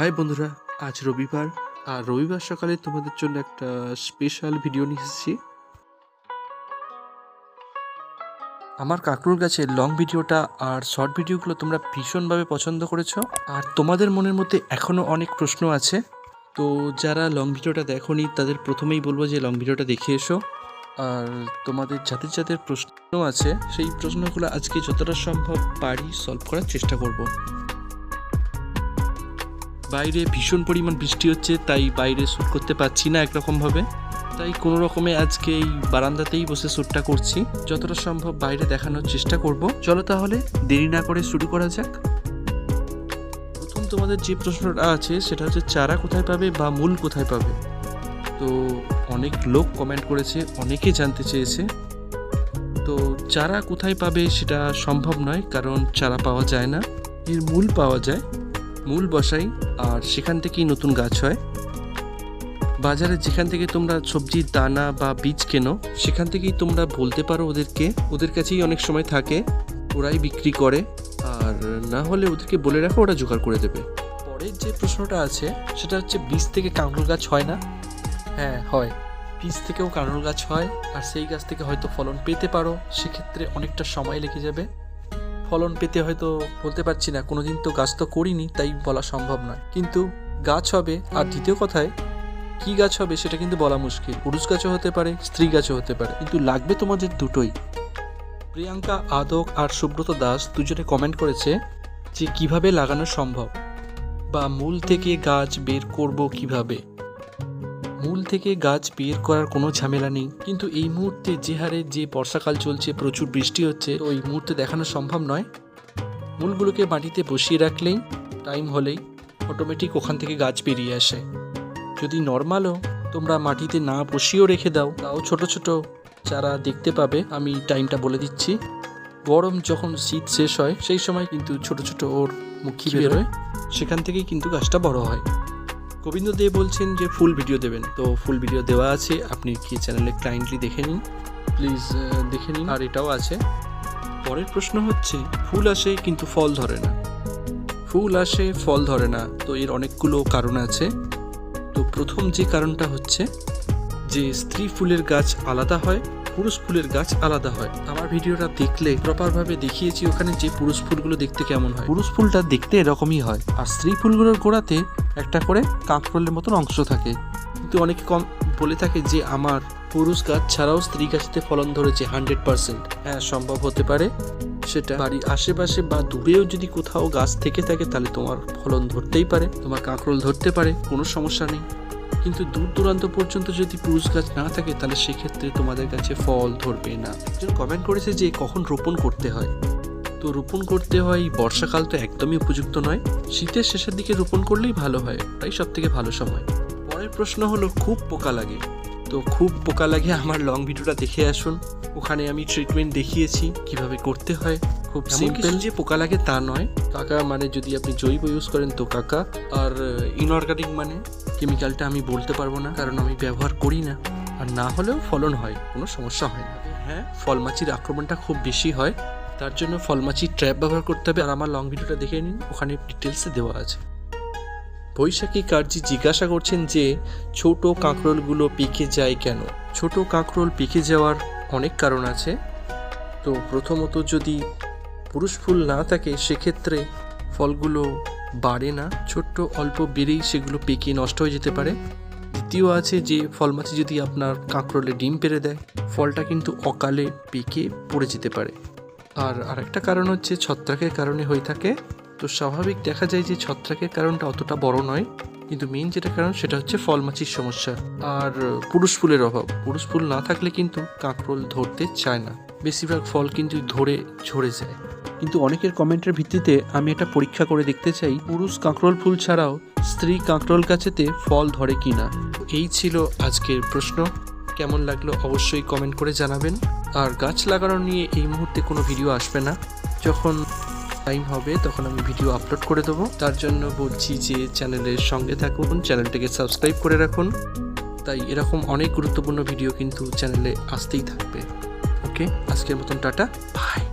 High বন্ধুরা, আজ রবিবার, আর রবিবার সকালে তোমাদের জন্য একটা স্পেশাল ভিডিও নিয়ে এসেছি। আমার কাকরুল কাছে লং ভিডিওটা আর শর্ট ভিডিওগুলো তোমরা ভীষণভাবে পছন্দ করেছ, আর তোমাদের মনের মধ্যে এখনও অনেক প্রশ্ন আছে। তো যারা লং ভিডিওটা দেখোনি, তাদের প্রথমেই বলব যে লং ভিডিওটা দেখে এসো। আর তোমাদের যাদের যাদের প্রশ্ন আছে, সেই প্রশ্নগুলো আজকে যতটা সম্ভব পারি সলভ করার চেষ্টা করব। বাইরে ভীষণ পরিমাণ বৃষ্টি হচ্ছে, তাই বাইরে শ্যুট করতে পারছি না একরকমভাবে তাই কোনো রকমে আজকে এই বারান্দাতেই বসে শ্যুটটা করছি। যতটা সম্ভব বাইরে দেখানোর চেষ্টা করব। চলো তাহলে দেরি না করে শুরু করা যাক। প্রথম তোমাদের যে প্রশ্নটা আছে, সেটা হচ্ছে চারা কোথায় পাবে বা মূল কোথায় পাবে? তো অনেক লোক কমেন্ট করেছে, অনেকে জানতে চেয়েছে। তো চারা কোথায় পাবে সেটা সম্ভব নয়, কারণ চারা পাওয়া যায় না। এর মূল পাওয়া যায় মূল বসাই, আর সেখান থেকেই নতুন গাছ হয়। বাজারে যেখান থেকে তোমরা সবজির দানা বা বীজ কেনো, সেখান থেকেই তোমরা বলতে পারো ওদেরকে। ওদের কাছেই অনেক সময় থাকে, ওরাই বিক্রি করে, আর না হলে ওদেরকে বলে রাখো, ওরা জোগাড় করে দেবে। পরের যে প্রশ্নটা আছে, সেটা হচ্ছে বীজ থেকে কাঁকরোল গাছ হয় না? হ্যাঁ হয়। বীজ থেকেও কাঁকরোল গাছ হয়, আর সেই গাছ থেকে হয়তো ফলন পেতে পারো। সেক্ষেত্রে অনেকটা সময় লেগে যাবে। ফলন পেতে হয়তো বলতে পারছি না, কোনোদিন তো গাছ তো করিনি, তাই বলা সম্ভব নয়। কিন্তু গাছ হবে, আর দ্বিতীয় কথায়, কি গাছ হবে সেটা কিন্তু বলা মুশকিল। পুরুষ গাছও হতে পারে, স্ত্রী গাছও হতে পারে, কিন্তু লাগবে তোমাদের দুটোই। প্রিয়াঙ্কা, আদক আর সুব্রত দাস দুজনে কমেন্ট করেছে যে কীভাবে লাগানো সম্ভব? বা মূল থেকে গাছ বের করব কীভাবে? মূল থেকে গাছ বের করার কোনো ঝামেলা নেই। কিন্তু এই মুহূর্তে যে হারে যে বর্ষাকাল চলছে প্রচুর বৃষ্টি হচ্ছে তো এই মুহূর্তে দেখানো সম্ভব নয়। মূলগুলোকে মাটিতে বসিয়ে রাখলেই টাইম হলেই অটোমেটিক ওখান থেকে গাছ বেরিয়ে আসে। যদি নর্মালও তোমরা মাটিতে না বসিয়েও রেখে দাও তাও ছোট ছোট চারা দেখতে পাবে আমি টাইমটা বলে দিচ্ছি। গরম যখন শীত শেষ হয় সেই সময় কিন্তু ছোট ছোট ওর মুখি বেরোয়। সেখান থেকেই কিন্তু গাছটা বড় হয়। গোবিন্দ দে বলছেন যে ফুল ভিডিও দেবেন। তো ফুল ভিডিও দেওয়া আছে। আপনি কি চ্যানেলে ক্লাইন্টলি দেখে নিন। প্লিজ দেখে নিন। আর এটাও আছে। পরের প্রশ্ন হচ্ছে, ফুল আসে কিন্তু ফল ধরে না। ফুল আসে, ফল ধরে না। তো এর অনেকগুলো কারণ আছে। তো প্রথম যে কারণটা হচ্ছে যে, স্ত্রী ফুলের গাছ আলাদা হয়। পুরুষ ফুলের গাছ আলাদা হয়। আমার ভিডিওটা দেখলে প্রপারভাবে দেখিয়েছি ওখানে যে পুরুষ ফুলগুলো দেখতে কেমন হয়। পুরুষ ফুলটা দেখতে এরকমই হয়। আর স্ত্রী ফুলগুলোর গোড়াতে একটা করে কাঁকরোলের মতন অংশ থাকে। কিন্তু অনেকে কম বলে থাকে যে আমার পুরুষ গাছ ছাড়াও স্ত্রী গাছতে ফলন ধরেছে হান্ড্রেড পার্সেন্ট। হ্যাঁ সম্ভব হতে পারে সেটা। বাড়ির আশেপাশে বা দূরেও যদি কোথাও গাছ থেকে থাকে তাহলে তোমার ফলন ধরতেই পারে তোমার কাঁকরোল ধরতে পারে কোনো সমস্যা নেই। কিন্তু দূর দূরান্ত পর্যন্ত যদি পুরুষ গাছ না থাকে তাহলে সেক্ষেত্রে তোমাদের কাছে ফল ধরবে না। একজন কমেন্ট করেছে যে কখন রোপণ করতে হয়? তো রোপণ করতে হয় বর্ষাকাল তো একদমই উপযুক্ত নয়। শীতের শেষের দিকে রোপণ করলেই ভালো হয় তাই সব থেকে ভালো সময়। পরের প্রশ্ন হলো খুব পোকা লাগে। তো খুব পোকা লাগে আমার লং ভিডিওটা দেখে আসুন। ওখানে আমি ট্রিটমেন্ট দেখিয়েছি কীভাবে করতে হয়। খুব সিম্পল যে পোকা লাগে তা নয় কাকা মানে যদি আপনি জৈব ইউজ করেন তো কাকা আর ইনঅর্গানিক মানে? কেমিক্যালটা আমি বলতে পারব না কারণ আমি ব্যবহার করি না। আর না হলেও ফলন হয় কোনো সমস্যা হয় না। হ্যাঁ। ফলমাছির আক্রমণটা খুব বেশি হয় তার জন্য ফলমাছির ট্র্যাপ ব্যবহার করতে হবে। আর আমার লং ভিডিওটা দেখে নিন ওখানে ডিটেলসে দেওয়া আছে। বৈশাখী কার্জি জিজ্ঞাসা করছেন যে ছোট কাঁকরোলগুলো পেকে যায় কেন? ছোট কাঁকরোল পেকে যাওয়ার অনেক কারণ আছে। তো প্রথমত যদি পুরুষ ফুল না থাকে সেক্ষেত্রে ফলগুলো বাড়ে না, ছোট্ট অল্প বেড়েই সেগুলো পেকে নষ্ট হয়ে যেতে পারে। দ্বিতীয় আছে যে ফলমাছি যদি আপনার কাঁকরোলে ডিম পেড়ে দেয়, ফলটা কিন্তু অকালে পেকে পড়ে যেতে পারে। আর আরেকটা কারণ হচ্ছে ছত্রাকের কারণে হয়ে থাকে। তো স্বাভাবিক দেখা যায় যে, ছত্রাকের কারণটা অতটা বড় নয়। কিন্তু মেইন যেটা কারণ, সেটা হচ্ছে ফল মাছির সমস্যা। আর পুরুষ ফুলের অভাব। পুরুষ ফুল না থাকলে কিন্তু কাঁকরোল ধরতে চায় না। বেশিরভাগ ফল কিন্তু ধরে ঝরে যায়। কিন্তু অনেকের কমেন্টের ভিত্তিতে আমি এটা পরীক্ষা করে দেখতে চাই, পুরুষ কাঁকরোল ফুল ছাড়াও স্ত্রী কাঁকরোল গাছেতে ফল ধরে কিনা? এই ছিল আজকের প্রশ্ন। কেমন লাগল অবশ্যই কমেন্ট করে জানাবেন। আর গাছ লাগানো নিয়ে এই মুহূর্তে কোনো ভিডিও আসবে না। যখন টাইম হবে, তখন আমি ভিডিও আপলোড করে দেবো। তার জন্য বলছি যে চ্যানেলের সঙ্গে থাকুন, চ্যানেলটিকে সাবস্ক্রাইব করে রাখুন। তাই এরকম অনেক গুরুত্বপূর্ণ ভিডিও কিন্তু চ্যানেলে আসতেই থাকবে। ওকে, আজকের মতন টাটা। বাই।